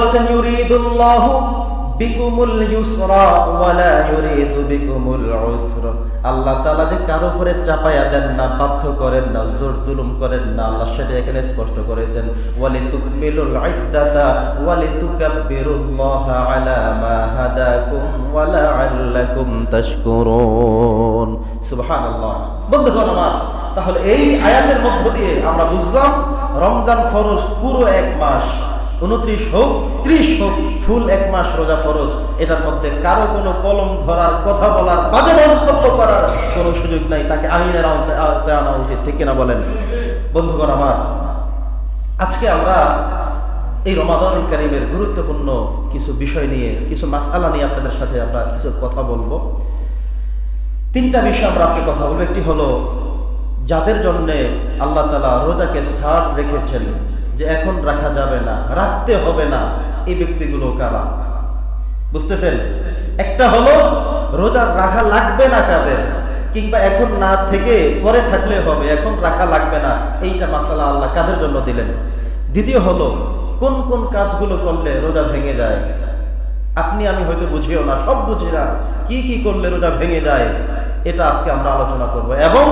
বলছেন বিকুমুল ইউসরা ওয়ালা ইউরিদু বিকুমুল উসর। আল্লাহ তাআলা যে উপরে চাপায়া দেন না, বাধ্য করেন না, জোর জুলুম করেন না, আল্লাহ সেটা এখানে স্পষ্ট করেছেন। ওয়ালি তুকমিলুল ইদ্দাতা ওয়ালি আলা মা হাদাকুম তাশকুরুন। সুবহানাল্লাহ। বন্ধুগণ আমার, তাহলে এই আয়াতের মধ্য দিয়ে আমরা বুঝলাম, রমজান ফরজ পুরো এক মাস। উনত্রিশ হোক, ত্রিশ হোক, ফুল এক মাস রোজা ফরজ, এটার মধ্যে কারও কোনো কলম ধরার, কথা বলার, বাজে মন্তব্য করার কোনো সুযোগ নাই, তাকে আইনের আওতায় আনা উচিত, ঠিক কিনা বলেন? বন্ধুগণ আমার, আজকে আমরা এই রমাদান কারিমের গুরুত্বপূর্ণ কিছু বিষয় নিয়ে, কিছু মাসালা নিয়ে আপনাদের সাথে আমরা কিছু কথা বলব। তিনটা বিষয় আমরা আজকে কথা বলব। একটি হলো, যাদের জন্যে আল্লাহ তালা রোজাকে সার রেখেছেন যে এখন রাখা যাবে না, রাখতে হবে না এই ব্যক্তিগুলো কারা? বুঝতেছেন? একটা হলো রোজা রাখা লাগবে না কাদের, কিংবা এখন না থেকে পরে থাকলে হবে, এখন রাখা লাগবে না, এইটা মাসালা আল্লাহ কাদের জন্য দিলেন? দ্বিতীয় হলো, কোন কোন কাজগুলো করলে রোজা ভেঙে যায়? আপনি, আমি হয়তো বুঝিও না, সব বুঝি না, কি কি করলে রোজা ভেঙে যায়, এটা আজকে আমরা আলোচনা করব। এবং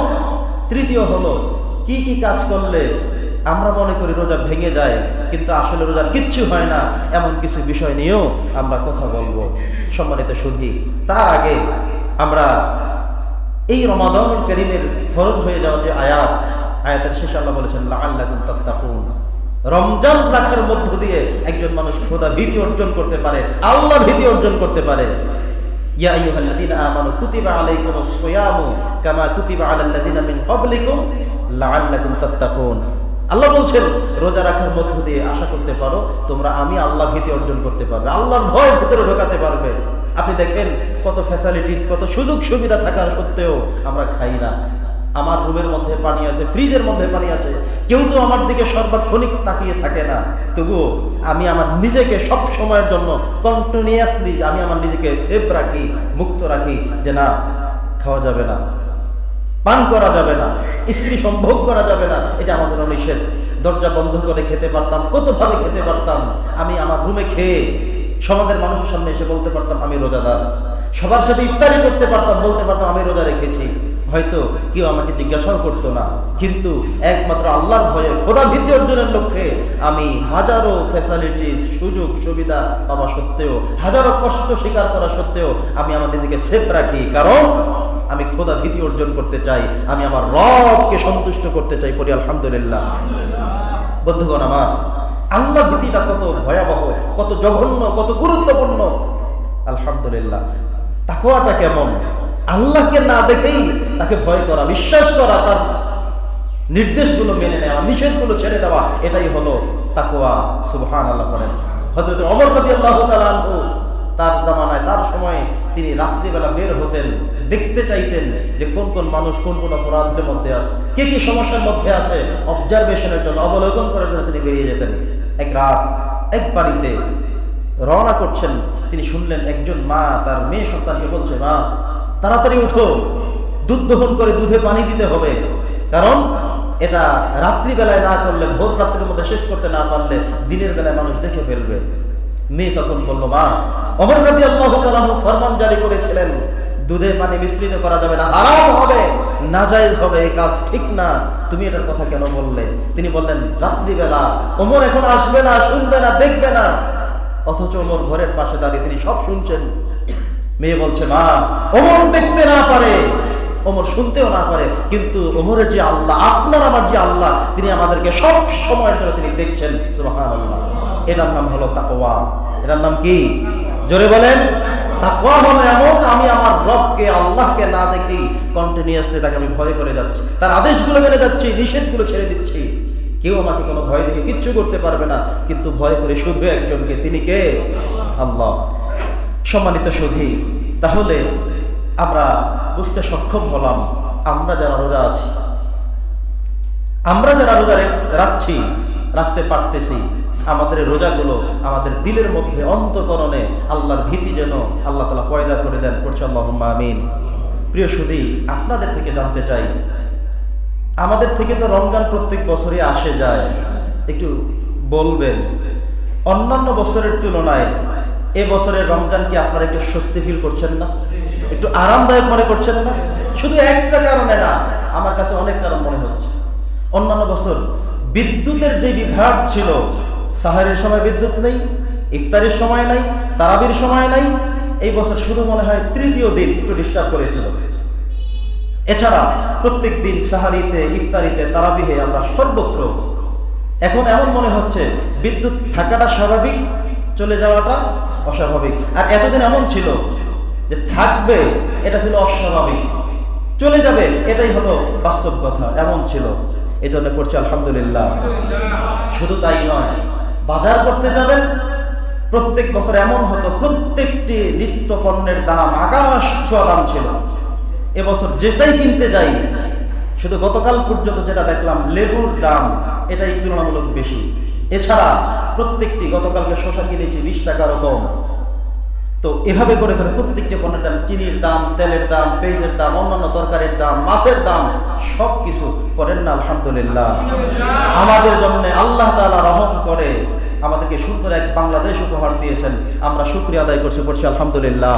তৃতীয় হলো, কি কি কাজ করলে আমরা মনে করি রোজা ভেঙে যায়, কিন্তু আসলে রোজার কিচ্ছু হয় না। এমন কিছু বিষয় নিয়েও আমরা কথা বলব। সম্মানিত সুধী, তার আগে আমরা এই রমাদানুল করিমের ফরজ হয়ে যাওয়া যে আয়াত, আয়াতের শেষ আল্লাহ বলেছেন, লাআল্লাকুম তাত্তাকুন। রমজান রাখার মধ্য দিয়ে একজন মানুষ খোদা ভীতি অর্জন করতে পারে, আল্লাহ ভীতি অর্জন করতে পারে। ইয়া কামা কুতিবা আল্লাহ বলছেন, রোজা রাখার মধ্য দিয়ে আশা করতে পারো, তোমরা আমি আল্লাহ ভীতি অর্জন করতে পারবে, আল্লাহর ভয় ভিতরে ঢোকাতে পারবে। আপনি দেখেন কত ফ্যাসিলিটিস কত সুযোগ সুবিধা থাকার সত্ত্বেও আমরা খাই না। আমার রুমের মধ্যে পানি আছে, ফ্রিজের মধ্যে পানি আছে, কেউ তো আমার দিকে সর্বক্ষণিক তাকিয়ে থাকে না। তবুও আমি আমার নিজেকে সব সময়ের জন্য কন্টিনিউয়াসলি আমি আমার নিজেকে সেফ রাখি, মুক্ত রাখি যে না, খাওয়া যাবে না। পান করা যাবে না, স্ত্রী সম্ভোগ করা যাবে না, এটা আমাদের নিষেধ। দরজা বন্ধ করে খেতে পারতাম, কতভাবে খেতে পারতাম? আমি আমার রুমে খেয়ে সমাজের মানুষের সামনে এসে বলতে পারতাম, আমি রোজাদার। সবার সাথে ইফতারি করতে পারতাম, বলতে পারতাম, আমি রোজা রেখেছি। হয়তো কেউ আমাকে জিজ্ঞাসাও করতো না। কিন্তু একমাত্র আল্লাহর ভয়ে খোদা ভীতি অর্জনের লক্ষ্যে আমি হাজারো ফ্যাসিলিটিস সুযোগ, সুবিধা পাওয়া সত্ত্বেও, হাজারো কষ্ট স্বীকার করা সত্ত্বেও আমি আমার নিজেকে সেফ রাখি। কারণ আমি খোদা ভীতি অর্জন করতে চাই, আমি আমার রবকে সন্তুষ্ট করতে চাই পরি আলহামদুলিল্লাহ। বন্ধুগণ আমার, আল্লাহ ভীতিটা কত ভয়াবহ, কত জঘন্য, কত গুরুত্বপূর্ণ। আলহামদুলিল্লাহ। তাকোয়াটা কেমন? আল্লাহকে না দেখেই তাকে ভয় করা, বিশ্বাস করা, তার নির্দেশগুলো মেনে নেওয়া, নিষেধগুলো ছেড়ে দেওয়া, এটাই হলো তাকোয়া সুবহান আল্লাহ করেন হজরত অমর আল্লাহ তার জামানায়, তার সময়ে তিনি রাত্রিবেলা বের হতেন, দেখতে চাইতেন যে কোন কোন মানুষ কোন কোন অপরাধের মধ্যে আছে, কে কি সমস্যার মধ্যে আছে। অবজারভেশনের জন্য, অবলোকন করার জন্য তিনি বেরিয়ে যেতেন। এক রাত, এক বাড়িতে রওনা করছেন। তিনি শুনলেন একজন মা, তার মেয়ে সন্তানকে বলছে, মা, তাড়াতাড়ি উঠো। দুধ দহন করে দুধে পানি দিতে হবে। কারণ এটা রাত্রিবেলায় না করলে, ভোর রাত্রির মধ্যে শেষ করতে না পারলে দিনের বেলায় মানুষ দেখে ফেলবে। মেয়ে তখন বলল মা অমর রাজি আল্লাহ ফরমান জারি করেছিলেন দুধে পানি মিশ্রিত করা যাবে না, হারাম হবে, নাজায়েজ হবে, এই কাজ ঠিক না। তুমি এটার কথা কেন বললে? তিনি বললেন, রাত্রিবেলা, ওমর এখন আসবে না, শুনবে না, দেখবে না। অথচ ওমর ঘরের পাশে দাঁড়িয়ে তিনি সব শুনছেন। মেয়ে বলছে, মা, ওমর দেখতে না পারে। ওমর শুনতেও না পারে, কিন্তু ওমরের যে আল্লাহ, আপনার আমার যে আল্লাহ, তিনি আমাদেরকে সব সময়ের জন্য তিনি দেখছেন সুবহান আল্লাহ এটার নাম হলো তাকোয়া এটার নাম কি? জোরে বলেন। তাকওয়া হলো এমন, আমি আমার রবকে, আল্লাহকে না দেখি কন্টিনিউয়াসলি তাকে আমি ভয় করে যাচ্ছি। তার আদেশগুলো মেনে যাচ্ছি, নিষেধগুলো ছেড়ে দিচ্ছি। কেউ আমাকে কোনো ভয় দিয়ে কিচ্ছু করতে পারবে না, কিন্তু ভয় করে শুধু একজনকে, তিনি কে? আল্লাহ। সম্মানিত সুধী তাহলে আমরা বুঝতে সক্ষম হলাম, আমরা যারা রোজা আছি, আমরা যারা রোজা রেখ- রাখছি, রাখতে পারতেছি আমাদের রোজাগুলো আমাদের দিলের মধ্যে অন্তকরণে আল্লাহর ভীতি যেন আল্লাহ তালা পয়দা করে দেন। করছে আল্লাহ আমিন। প্রিয় সুধী আপনাদের থেকে জানতে চাই, আমাদের থেকে তো রমজান প্রত্যেক বছরই আসে যায়। একটু বলবেন, অন্যান্য বছরের তুলনায় এ বছরের রমজান কি আপনারা একটু স্বস্তি ফিল করছেন না? একটু আরামদায়ক মনে করছেন না? শুধু একটা কারণে না, আমার কাছে অনেক কারণ মনে হচ্ছে। অন্যান্য বছর বিদ্যুতের যে বিভ্রাট ছিল সাহারের সময় বিদ্যুৎ নেই, ইফতারের সময় নাই, তারাবির সময় নাই। এই বছর শুধু মনে হয় তৃতীয় দিন একটু ডিস্টার্ব করেছিল। এছাড়া প্রত্যেক দিন সাহারিতে, ইফতারিতে, তারাবিহে আমরা সর্বত্র। এখন এমন মনে হচ্ছে, বিদ্যুৎ থাকাটা স্বাভাবিক, চলে যাওয়াটা অস্বাভাবিক। আর এতদিন এমন ছিল যে থাকবে, এটা ছিল অস্বাভাবিক। চলে যাবে, এটাই হলো বাস্তব কথা, এমন ছিল। এই জন্য করছি আলহামদুলিল্লাহ। শুধু তাই নয় বাজার করতে যাবেন। প্রত্যেক বছর এমন হতো, প্রত্যেকটি নিত্য পণ্যের দাম আকাশ ছোঁয়া দাম ছিল। এবছর যেটাই কিনতে যাই, শুধু গতকাল পর্যন্ত যেটা দেখলাম, লেবুর দাম এটাই তুলনামূলক বেশি। এছাড়া প্রত্যেকটি গতকালকে শশা কিনেছি বিশ টাকারও কম। তো এভাবে করে করে প্রত্যেকটা পণ্যের দাম, চিনির দাম, তেলের দাম, পেঁয়াজের দাম, অন্যান্য তরকারির দাম, মাছের দাম সব কিছু করেন না, আলহামদুলিল্লাহ। আমাদের জন্য আল্লাহ তালা রহম করে আমাদেরকে সুন্দর এক বাংলাদেশ উপহার দিয়েছেন। আমরা শুক্রিয়া আদায় করছি, পড়ছি আলহামদুলিল্লাহ।